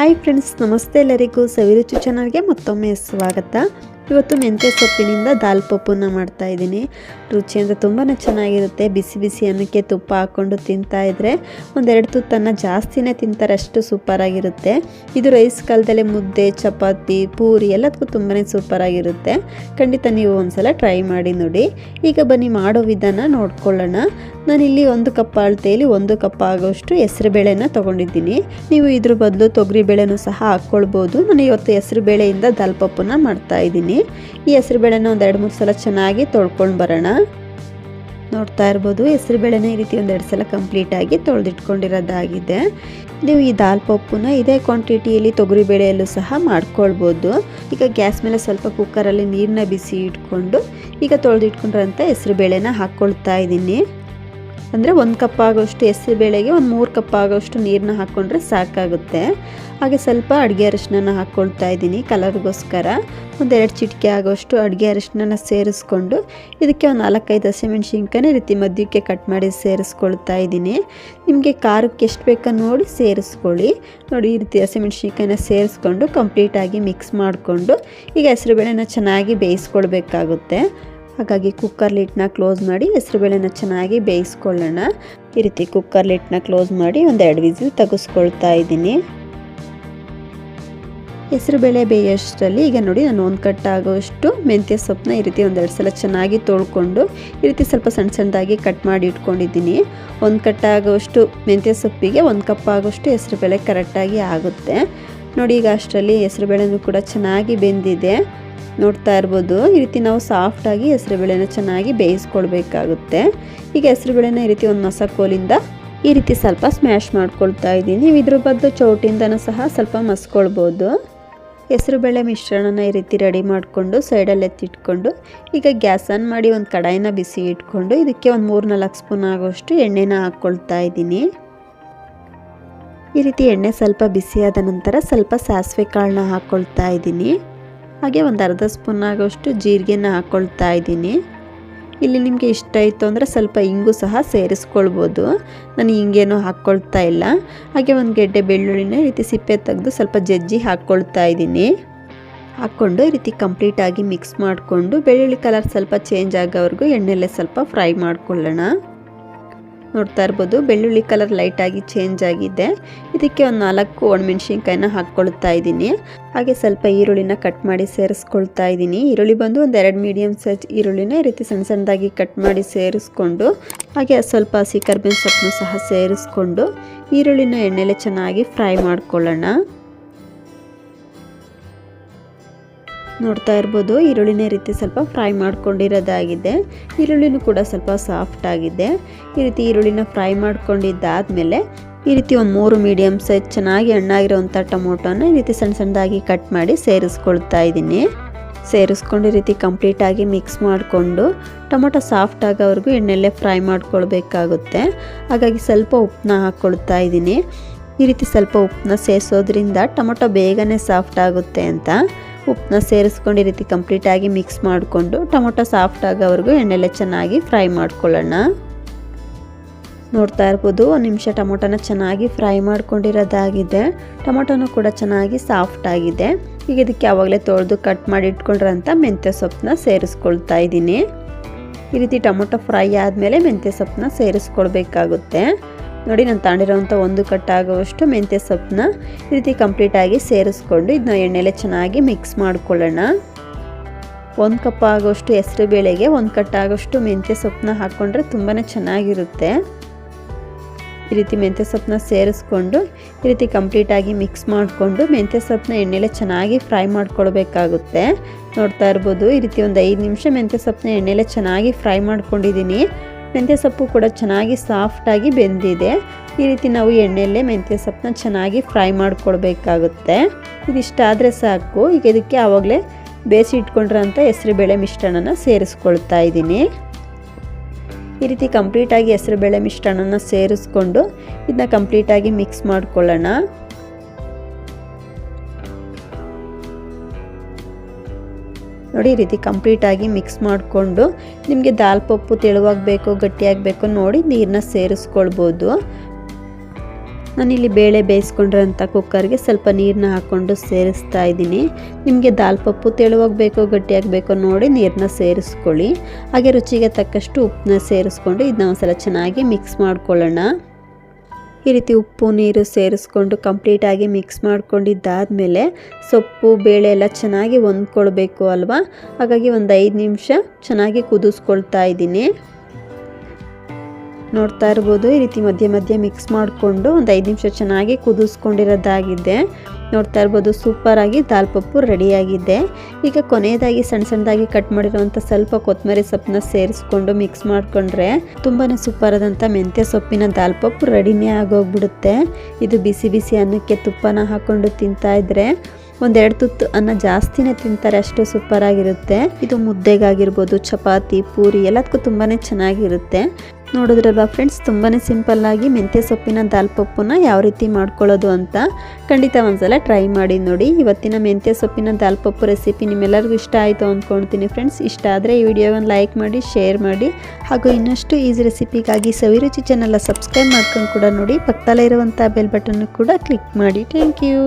Hi friends, ನಮಸ್ತೆ ಎಲ್ಲರಿಗೂ. ಸವಿರುಚಿ ಚಾನಲ್ಗೆ ಮತ್ತೊಮ್ಮೆ ಸ್ವಾಗತ. ಇವತ್ತು ಮೆಂತ್ಯ ಸೊಪ್ಪಿನಿಂದ ದಾಲ್ ಪಪ್ಪನ್ನ ಮಾಡ್ತಾ ಇದ್ದೀನಿ. ರುಚಿ ಅಂದರೆ ತುಂಬಾ ಚೆನ್ನಾಗಿರುತ್ತೆ. ಬಿಸಿ ಬಿಸಿ ಅನ್ನಕ್ಕೆ ತುಪ್ಪ ಹಾಕ್ಕೊಂಡು ತಿಂತಾ ಇದ್ರೆ ಒಂದೆರಡು ತುತ್ತನ್ನು ಜಾಸ್ತಿನೇ ತಿಂತಾರೆ ಅಷ್ಟು ಸೂಪರಾಗಿರುತ್ತೆ. ಇದು ರೈಸ್ ಕಾಲದಲ್ಲಿ ಮುದ್ದೆ, ಚಪಾತಿ, ಪೂರಿ ಎಲ್ಲದಕ್ಕೂ ತುಂಬಾ ಸೂಪರಾಗಿರುತ್ತೆ. ಖಂಡಿತ ನೀವು ಒಂದ್ಸಲ ಟ್ರೈ ಮಾಡಿ ನೋಡಿ. ಈಗ ಬನ್ನಿ ಮಾಡೋ ವಿಧಾನ ನೋಡ್ಕೊಳ್ಳೋಣ. ನಾನಿಲ್ಲಿ ಒಂದು ಕಪ್ ಅಳತೆಯಲ್ಲಿ ಒಂದು ಕಪ್ ಆಗೋಷ್ಟು ಹೆಸರುಬೇಳೆನ ತೊಗೊಂಡಿದ್ದೀನಿ. ನೀವು ಇದ್ರ ಬದಲು ತೊಗರಿ ಬೇಳೆನೂ ಸಹ ಹಾಕ್ಕೊಳ್ಬೋದು. ನಾನು ಇವತ್ತು ಹೆಸರು ಬೇಳೆಯಿಂದ ದಾಲ್ ಪಪ್ಪನ್ನ ಮಾಡ್ತಾ ಇದ್ದೀನಿ. ಈ ಹೆಸರು ಬೇಳೆನ ಒಂದು ಎರಡು ಮೂರು ಸಲ ಚೆನ್ನಾಗಿ ತೊಳ್ಕೊಂಡು ಬರೋಣ. ನೋಡ್ತಾ ಇರ್ಬೋದು ಹೆಸರು ಬೇಳೆನ ಈ ರೀತಿ ಒಂದೆರಡು ಸಲ ಕಂಪ್ಲೀಟಾಗಿ ತೊಳೆದಿಟ್ಕೊಂಡಿರೋದಾಗಿದೆ. ನೀವು ಈ ದಾಲ್ ಪಪ್ಪುನ ಇದೇ ಕ್ವಾಂಟಿಟಿಯಲ್ಲಿ ತೊಗರಿ ಬೇಳೆಯಲ್ಲೂ ಸಹ ಮಾಡ್ಕೊಳ್ಬೋದು. ಈಗ ಗ್ಯಾಸ್ ಮೇಲೆ ಸ್ವಲ್ಪ ಕುಕ್ಕರಲ್ಲಿ ನೀರನ್ನ ಬಿಸಿ ಇಟ್ಕೊಂಡು ಈಗ ತೊಳೆದಿಟ್ಕೊಂಡಿರೋಂಥ ಹೆಸರು ಬೇಳೆನ ಹಾಕ್ಕೊಳ್ತಾ ಇದ್ದೀನಿ. ಅಂದರೆ ಒಂದು ಕಪ್ ಆಗೋಷ್ಟು ಹೆಸರು ಬೇಳೆಗೆ ಒಂದು ಮೂರು ಕಪ್ ಆಗೋಷ್ಟು ನೀರನ್ನ ಹಾಕ್ಕೊಂಡ್ರೆ ಸಾಕಾಗುತ್ತೆ. ಹಾಗೆ ಸ್ವಲ್ಪ ಅಡುಗೆ ಅರಿಶಿನ ಹಾಕ್ಕೊಳ್ತಾ ಇದ್ದೀನಿ ಕಲರ್ಗೋಸ್ಕರ. ಒಂದೆರಡು ಚಿಟಿಕೆ ಆಗೋಷ್ಟು ಅಡುಗೆ ಅರಿಶಿನ ಸೇರಿಸ್ಕೊಂಡು ಇದಕ್ಕೆ ಒಂದು ನಾಲ್ಕೈದು ಹಸಿಮೆಣ್ಸಿನ್ಕಾಯಿ ರೀತಿ ಮದ್ಯಕ್ಕೆ ಕಟ್ ಮಾಡಿ ಸೇರಿಸ್ಕೊಳ್ತಾ ಇದ್ದೀನಿ. ನಿಮಗೆ ಖಾರಕ್ಕೆ ಎಷ್ಟು ಬೇಕೋ ನೋಡಿ ಸೇರಿಸ್ಕೊಳ್ಳಿ. ನೋಡಿ ಈ ರೀತಿ ಹಸಿಮೆಣ್ಸಿನ್ಕಾಯಿನ ಸೇರಿಸ್ಕೊಂಡು ಕಂಪ್ಲೀಟಾಗಿ ಮಿಕ್ಸ್ ಮಾಡಿಕೊಂಡು ಈಗ ಹೆಸರುಬೇಳೆನ ಚೆನ್ನಾಗಿ ಬೇಯಿಸ್ಕೊಳ್ಬೇಕಾಗುತ್ತೆ. ಹಾಗಾಗಿ ಕುಕ್ಕರ್ ಲಿಟ್ನ ಕ್ಲೋಸ್ ಮಾಡಿ ಹೆಸರುಬೇಳೆನ ಚೆನ್ನಾಗಿ ಬೇಯಿಸ್ಕೊಳ್ಳೋಣ. ಈ ರೀತಿ ಕುಕ್ಕರ್ ಲಿಟ್ನ ಕ್ಲೋಸ್ ಮಾಡಿ ಒಂದೆರಡು ವಿಸಿಲ್ ತೆಗೆಸ್ಕೊಳ್ತಾ ಇದ್ದೀನಿ. ಹೆಸರುಬೇಳೆ ಬೇಯೋಷ್ಟರಲ್ಲಿ ಈಗ ನೋಡಿ ನಾನು ಒಂದು ಕಟ್ಟಾಗೋಷ್ಟು ಮೆಂತ್ಯ ಸೊಪ್ಪನ್ನ ಈ ರೀತಿ ಒಂದೆರಡು ಸಲ ಚೆನ್ನಾಗಿ ತೊಳ್ಕೊಂಡು ಈ ರೀತಿ ಸ್ವಲ್ಪ ಸಣ್ಣ ಸಣ್ಣದಾಗಿ ಕಟ್ ಮಾಡಿ ಇಟ್ಕೊಂಡಿದ್ದೀನಿ. ಒಂದು ಕಟ್ಟಾಗೋಷ್ಟು ಮೆಂತ್ಯ ಸೊಪ್ಪಿಗೆ ಒಂದು ಕಪ್ ಆಗೋಷ್ಟು ಹೆಸರುಬೇಳೆ ಕರೆಕ್ಟಾಗಿ ಆಗುತ್ತೆ. ನೋಡಿ ಈಗ ಅಷ್ಟರಲ್ಲಿ ಹೆಸರುಬೇಳೆನೂ ಕೂಡ ಚೆನ್ನಾಗಿ ಬೆಂದಿದೆ. ನೋಡ್ತಾ ಇರ್ಬೋದು. ಈ ರೀತಿ ನಾವು ಸಾಫ್ಟಾಗಿ ಹೆಸರುಬೇಳೆನ ಚೆನ್ನಾಗಿ ಬೇಯಿಸ್ಕೊಳ್ಬೇಕಾಗುತ್ತೆ. ಈಗ ಹೆಸರುಬೇಳೆನ ಈ ರೀತಿ ಒಂದು ಮಸಕೋಲಿಂದ ಈ ರೀತಿ ಸ್ವಲ್ಪ ಸ್ಮ್ಯಾಶ್ ಮಾಡ್ಕೊಳ್ತಾ ಇದ್ದೀನಿ. ನೀವು ಇದ್ರ ಬದಲು ಚೌಟಿಂದನೂ ಸಹ ಸ್ವಲ್ಪ ಮಸ್ಕೊಳ್ಬೋದು. ಹೆಸರುಬೇಳೆ ಮಿಶ್ರಣನ ಈ ರೀತಿ ರೆಡಿ ಮಾಡಿಕೊಂಡು ಸೈಡಲ್ಲಿ ಎತ್ತಿಟ್ಕೊಂಡು ಈಗ ಗ್ಯಾಸ್ ಆನ್ ಮಾಡಿ ಒಂದು ಕಡಾಯಿನ ಬಿಸಿ ಇಟ್ಕೊಂಡು ಇದಕ್ಕೆ ಒಂದು ಮೂರು ನಾಲ್ಕು ಸ್ಪೂನ್ ಆಗೋಷ್ಟು ಎಣ್ಣೆನ ಹಾಕ್ಕೊಳ್ತಾ ಇದ್ದೀನಿ. ಈ ರೀತಿ ಎಣ್ಣೆ ಸ್ವಲ್ಪ ಬಿಸಿಯಾದ ನಂತರ ಸ್ವಲ್ಪ ಸಾಸಿವೆ ಕಾಳನ್ನ ಹಾಕ್ಕೊಳ್ತಾ ಇದ್ದೀನಿ. ಹಾಗೆ ಒಂದು ಅರ್ಧ ಸ್ಪೂನ್ ಆಗೋಷ್ಟು ಜೀರಿಗೆನ ಹಾಕ್ಕೊಳ್ತಾ ಇದ್ದೀನಿ. ಇಲ್ಲಿ ನಿಮಗೆ ಇಷ್ಟ ಇತ್ತು ಅಂದರೆ ಸ್ವಲ್ಪ ಇಂಗು ಸಹ ಸೇರಿಸ್ಕೊಳ್ಬೋದು. ನಾನು ಹಿಂಗೇನು ಹಾಕ್ಕೊಳ್ತಾ ಇಲ್ಲ. ಹಾಗೆ ಒಂದು ಗೆಡ್ಡೆ ಬೆಳ್ಳುಳ್ಳಿನ ರೀತಿ ಸಿಪ್ಪೆ ತೆಗೆದು ಸ್ವಲ್ಪ ಜಜ್ಜಿ ಹಾಕ್ಕೊಳ್ತಾ ಇದ್ದೀನಿ. ಹಾಕ್ಕೊಂಡು ಈ ರೀತಿ ಕಂಪ್ಲೀಟಾಗಿ ಮಿಕ್ಸ್ ಮಾಡಿಕೊಂಡು ಬೆಳ್ಳುಳ್ಳಿ ಕಲರ್ ಸ್ವಲ್ಪ ಚೇಂಜ್ ಆಗೋವರೆಗೂ ಎಣ್ಣೆಲ್ಲೇ ಸ್ವಲ್ಪ ಫ್ರೈ ಮಾಡ್ಕೊಳ್ಳೋಣ. ನೋಡ್ತಾ ಇರ್ಬೋದು. ಬೆಳ್ಳುಳ್ಳಿ ಕಲರ್ ಲೈಟಾಗಿ ಚೇಂಜ್ ಆಗಿದೆ. ಇದಕ್ಕೆ ಒಂದು ನಾಲ್ಕು ಒಣಮೆಣ್ಸಿನ್ಕಾಯಿನ ಹಾಕ್ಕೊಳ್ತಾ ಇದ್ದೀನಿ. ಹಾಗೆ ಸ್ವಲ್ಪ ಈರುಳ್ಳಿನ ಕಟ್ ಮಾಡಿ ಸೇರಿಸ್ಕೊಳ್ತಾ ಇದ್ದೀನಿ. ಈರುಳ್ಳಿ ಬಂದು ಒಂದು ಎರಡು ಮೀಡಿಯಮ್ ಸೈಜ್ ಈರುಳ್ಳಿನ ಈ ರೀತಿ ಸಣ್ಣ ಸಣ್ಣದಾಗಿ ಕಟ್ ಮಾಡಿ ಸೇರಿಸ್ಕೊಂಡು, ಹಾಗೆ ಸ್ವಲ್ಪ ಹಸಿ ಕರ್ಬೇವಿನ ಸೊಪ್ಪನ್ನು ಸಹ ಸೇರಿಸ್ಕೊಂಡು, ಈರುಳ್ಳಿನ ಎಣ್ಣೆಲೆ ಚೆನ್ನಾಗಿ ಫ್ರೈ ಮಾಡ್ಕೊಳ್ಳೋಣ. ನೋಡ್ತಾ ಇರ್ಬೋದು. ಈರುಳ್ಳಿನ ರೀತಿ ಸ್ವಲ್ಪ ಫ್ರೈ ಮಾಡ್ಕೊಂಡಿರೋದಾಗಿದೆ. ಈರುಳ್ಳಿನೂ ಕೂಡ ಸ್ವಲ್ಪ ಸಾಫ್ಟ್ ಆಗಿದೆ. ಈ ರೀತಿ ಈರುಳ್ಳಿನ ಫ್ರೈ ಮಾಡ್ಕೊಂಡಿದ್ದಾದಮೇಲೆ ಈ ರೀತಿ ಒಂದು ಮೂರು ಮೀಡಿಯಮ್ ಸೈಜ್ ಚೆನ್ನಾಗಿ ಹಣ್ಣಾಗಿರೋವಂಥ ಟೊಮೊಟೊನ ಈ ರೀತಿ ಸಣ್ಣ ಸಣ್ಣದಾಗಿ ಕಟ್ ಮಾಡಿ ಸೇರಿಸ್ಕೊಳ್ತಾ ಇದ್ದೀನಿ. ಸೇರಿಸ್ಕೊಂಡು ಈ ರೀತಿ ಕಂಪ್ಲೀಟಾಗಿ ಮಿಕ್ಸ್ ಮಾಡಿಕೊಂಡು ಟೊಮೊಟೊ ಸಾಫ್ಟ್ ಆಗೋವರೆಗೂ ಎಣ್ಣೆಲ್ಲೇ ಫ್ರೈ ಮಾಡ್ಕೊಳ್ಬೇಕಾಗುತ್ತೆ. ಹಾಗಾಗಿ ಸ್ವಲ್ಪ ಉಪ್ಪನ್ನ ಹಾಕ್ಕೊಳ್ತಾ ಇದ್ದೀನಿ. ಈ ರೀತಿ ಸ್ವಲ್ಪ ಉಪ್ಪನ್ನ ಸೇರಿಸೋದ್ರಿಂದ ಟೊಮೊಟೊ ಬೇಗನೆ ಸಾಫ್ಟ್ ಆಗುತ್ತೆ ಅಂತ. ಉಪ್ಪನ್ನ ಸೇರಿಸ್ಕೊಂಡು ಈ ರೀತಿ ಕಂಪ್ಲೀಟಾಗಿ ಮಿಕ್ಸ್ ಮಾಡಿಕೊಂಡು ಟೊಮೊಟೊ ಸಾಫ್ಟ್ ಆಗೋವರೆಗೂ ಎಣ್ಣೆಲೆ ಚೆನ್ನಾಗಿ ಫ್ರೈ ಮಾಡ್ಕೊಳ್ಳೋಣ. ನೋಡ್ತಾ ಇರ್ಬೋದು, ಒಂದು ನಿಮಿಷ ಟೊಮೊಟೊನ ಚೆನ್ನಾಗಿ ಫ್ರೈ ಮಾಡ್ಕೊಂಡಿರೋದಾಗಿದೆ. ಟೊಮೊಟೊನೂ ಕೂಡ ಚೆನ್ನಾಗಿ ಸಾಫ್ಟ್ ಆಗಿದೆ. ಈಗ ಇದಕ್ಕೆ ಆವಾಗಲೇ ತೊಳೆದು ಕಟ್ ಮಾಡಿ ಇಟ್ಕೊಂಡಿರೋಂಥ ಮೆಂತ್ಯ ಸೊಪ್ಪನ್ನ ಸೇರಿಸ್ಕೊಳ್ತಾ ಇದ್ದೀನಿ. ಈ ರೀತಿ ಟೊಮೊಟೊ ಫ್ರೈ ಆದಮೇಲೆ ಮೆಂತ್ಯ ಸೊಪ್ಪನ್ನ ಸೇರಿಸ್ಕೊಳ್ಬೇಕಾಗುತ್ತೆ. ನೋಡಿ, ನಾನು ತಗೊಂಡಿರೋವಂಥ ಒಂದು ಕಟ್ಟಾಗುವಷ್ಟು ಮೆಂತ್ಯ ಸೊಪ್ಪನ್ನ ಈ ರೀತಿ ಕಂಪ್ಲೀಟಾಗಿ ಸೇರಿಸ್ಕೊಂಡು ಇದನ್ನ ಎಣ್ಣೆಲೆ ಚೆನ್ನಾಗಿ ಮಿಕ್ಸ್ ಮಾಡ್ಕೊಳ್ಳೋಣ. ಒಂದು ಕಪ್ ಆಗೋಷ್ಟು ಹೆಸರು ಬೇಳೆಗೆ, ಒಂದು ಕಟ್ಟಾಗೋಷ್ಟು ಮೆಂತ್ಯ ಸೊಪ್ಪನ್ನ ಹಾಕ್ಕೊಂಡ್ರೆ ತುಂಬಾ ಚೆನ್ನಾಗಿರುತ್ತೆ. ಈ ರೀತಿ ಮೆಂತ್ಯ ಸೊಪ್ಪನ್ನ ಸೇರಿಸ್ಕೊಂಡು ಈ ರೀತಿ ಕಂಪ್ಲೀಟಾಗಿ ಮಿಕ್ಸ್ ಮಾಡಿಕೊಂಡು ಮೆಂತ್ಯ ಸೊಪ್ಪನ್ನ ಎಣ್ಣೆಲೆ ಚೆನ್ನಾಗಿ ಫ್ರೈ ಮಾಡ್ಕೊಳ್ಬೇಕಾಗುತ್ತೆ. ನೋಡ್ತಾ ಇರ್ಬೋದು, ಈ ರೀತಿ ಒಂದು ಐದು ನಿಮಿಷ ಮೆಂತ್ಯ ಸೊಪ್ಪನ್ನ ಎಣ್ಣೆಲೆ ಚೆನ್ನಾಗಿ ಫ್ರೈ ಮಾಡ್ಕೊಂಡಿದ್ದೀನಿ. ಮೆಂತ್ಯ ಸೊಪ್ಪು ಕೂಡ ಚೆನ್ನಾಗಿ ಸಾಫ್ಟಾಗಿ ಬೆಂದಿದೆ. ಈ ರೀತಿ ನಾವು ಎಣ್ಣೆಯಲ್ಲೇ ಮೆಂತ್ಯ ಸೊಪ್ಪನ್ನ ಚೆನ್ನಾಗಿ ಫ್ರೈ ಮಾಡ್ಕೊಳ್ಬೇಕಾಗುತ್ತೆ. ಇದಿಷ್ಟಾದರೆ ಸಾಕು. ಈಗ ಇದಕ್ಕೆ ಆವಾಗಲೇ ಬೇಯಿಸಿ ಇಟ್ಕೊಂಡಿರೋಂಥ ಹೆಸರುಬೇಳೆ ಮಿಶ್ರಣನ ಸೇರಿಸ್ಕೊಳ್ತಾ ಇದ್ದೀನಿ. ಈ ರೀತಿ ಕಂಪ್ಲೀಟಾಗಿ ಹೆಸರುಬೇಳೆ ಮಿಶ್ರಣನ ಸೇರಿಸ್ಕೊಂಡು ಇದನ್ನ ಕಂಪ್ಲೀಟಾಗಿ ಮಿಕ್ಸ್ ಮಾಡ್ಕೊಳ್ಳೋಣ. ನೋಡಿ, ಈ ರೀತಿ ಕಂಪ್ಲೀಟಾಗಿ ಮಿಕ್ಸ್ ಮಾಡಿಕೊಂಡು ನಿಮಗೆ ದಾಲ್ ಪಪ್ಪು ತೆಳುವಾಗಬೇಕು ಗಟ್ಟಿಯಾಗಬೇಕು ನೋಡಿ ನೀರನ್ನ ಸೇರಿಸ್ಕೊಳ್ಬೋದು. ನಾನಿಲ್ಲಿ ಬೇಳೆ ಬೇಯಿಸ್ಕೊಂಡಿರೋಂಥ ಕುಕ್ಕರ್ಗೆ ಸ್ವಲ್ಪ ನೀರನ್ನ ಹಾಕ್ಕೊಂಡು ಸೇರಿಸ್ತಾ ಇದ್ದೀನಿ. ನಿಮಗೆ ದಾಲ್ ಪಪ್ಪು ತೆಳುವಾಗಬೇಕು ಬೇಕೋ ಗಟ್ಟಿಯಾಗಬೇಕೋ ನೋಡಿ ನೀರನ್ನ ಸೇರಿಸ್ಕೊಳ್ಳಿ. ಹಾಗೆ ರುಚಿಗೆ ತಕ್ಕಷ್ಟು ಉಪ್ಪನ್ನ ಸೇರಿಸ್ಕೊಂಡು ಇದನ್ನ ಒಂದ್ಸಲ ಚೆನ್ನಾಗಿ ಮಿಕ್ಸ್ ಮಾಡ್ಕೊಳ್ಳೋಣ. ಈ ರೀತಿ ಉಪ್ಪು, ನೀರು ಸೇರಿಸ್ಕೊಂಡು ಕಂಪ್ಲೀಟಾಗಿ ಮಿಕ್ಸ್ ಮಾಡ್ಕೊಂಡಿದ್ದಾದಮೇಲೆ ಸೊಪ್ಪು, ಬೇಳೆ ಎಲ್ಲ ಚೆನ್ನಾಗಿ ಹೊಂದ್ಕೊಳ್ಬೇಕು ಅಲ್ವಾ? ಹಾಗಾಗಿ ಒಂದು ಐದು ನಿಮಿಷ ಚೆನ್ನಾಗಿ ಕುದಿಸ್ಕೊಳ್ತಾ ಇದ್ದೀನಿ. ನೋಡ್ತಾ ಇರ್ಬೋದು. ಈ ರೀತಿ ಮಧ್ಯೆ ಮಧ್ಯೆ ಮಿಕ್ಸ್ ಮಾಡಿಕೊಂಡು ಒಂದು ಐದು ನಿಮಿಷ ಚೆನ್ನಾಗಿ ಕುದಿಸ್ಕೊಂಡಿರೋದಾಗಿದೆ. ನೋಡ್ತಾ ಇರ್ಬೋದು ಸೂಪರಾಗಿ ದಾಲ್ ಪಪ್ಪು ರೆಡಿಯಾಗಿದೆ. ಈಗ ಕೊನೆಯದಾಗಿ ಸಣ್ಣ ಸಣ್ಣದಾಗಿ ಕಟ್ ಮಾಡಿರುವಂಥ ಸ್ವಲ್ಪ ಕೊತ್ತಂಬರಿ ಸೊಪ್ಪನ್ನ ಸೇರಿಸ್ಕೊಂಡು ಮಿಕ್ಸ್ ಮಾಡಿಕೊಂಡ್ರೆ ತುಂಬಾ ಸೂಪರಾದಂಥ ಮೆಂತ್ಯ ಸೊಪ್ಪಿನ ದಾಲ್ ಪಪ್ಪು ರೆಡಿನೇ ಆಗೋಗ್ಬಿಡುತ್ತೆ. ಇದು ಬಿಸಿ ಬಿಸಿ ಅನ್ನಕ್ಕೆ ತುಪ್ಪನ ಹಾಕ್ಕೊಂಡು ತಿಂತಾ ಇದ್ರೆ ಒಂದೆರಡು ತುತ್ತು ಅನ್ನ ಜಾಸ್ತಿನೇ ತಿಂತಾರೆ ಅಷ್ಟು ಸೂಪರಾಗಿರುತ್ತೆ ಇದು ಮುದ್ದೆಗಾಗಿರ್ಬೋದು, ಚಪಾತಿ, ಪೂರಿ ಎಲ್ಲದಕ್ಕೂ ತುಂಬಾ ಚೆನ್ನಾಗಿರುತ್ತೆ. ನೋಡಿದ್ರಲ್ವಾ ಫ್ರೆಂಡ್ಸ್ ತುಂಬಾ ಸಿಂಪಲ್ಲಾಗಿ ಮೆಂತ್ಯ ಸೊಪ್ಪಿನ ದಾಲ್ ಪಪ್ಪುನ ಯಾವ ರೀತಿ ಮಾಡ್ಕೊಳ್ಳೋದು ಅಂತ ಖಂಡಿತ ಒಂದ್ಸಲ ಟ್ರೈ ಮಾಡಿ ನೋಡಿ. ಇವತ್ತಿನ ಮೆಂತ್ಯ ಸೊಪ್ಪಿನ ದಾಲ್ಪಪ್ಪು ರೆಸಿಪಿ ನಿಮ್ಮೆಲ್ಲರಿಗೂ ಇಷ್ಟ ಆಯಿತು ಅಂದ್ಕೊಳ್ತೀನಿ ಫ್ರೆಂಡ್ಸ್ ಇಷ್ಟ ಆದರೆ ಈ ವಿಡಿಯೋವನ್ನು ಲೈಕ್ ಮಾಡಿ ಶೇರ್ ಮಾಡಿ, ಹಾಗೂ ಇನ್ನಷ್ಟು ಈಸಿ ರೆಸಿಪಿಗಾಗಿ ಸವಿರುಚಿ ಚಾನಲ್ನ ಸಬ್ಸ್ಕ್ರೈಬ್ ಮಾಡ್ಕೊಂಡು ಕೂಡ ನೋಡಿ. ಪಕ್ಕದಲ್ಲೇ ಇರುವಂಥ ಬೆಲ್ ಬಟನ್ನು ಕೂಡ ಕ್ಲಿಕ್ ಮಾಡಿ. Thank you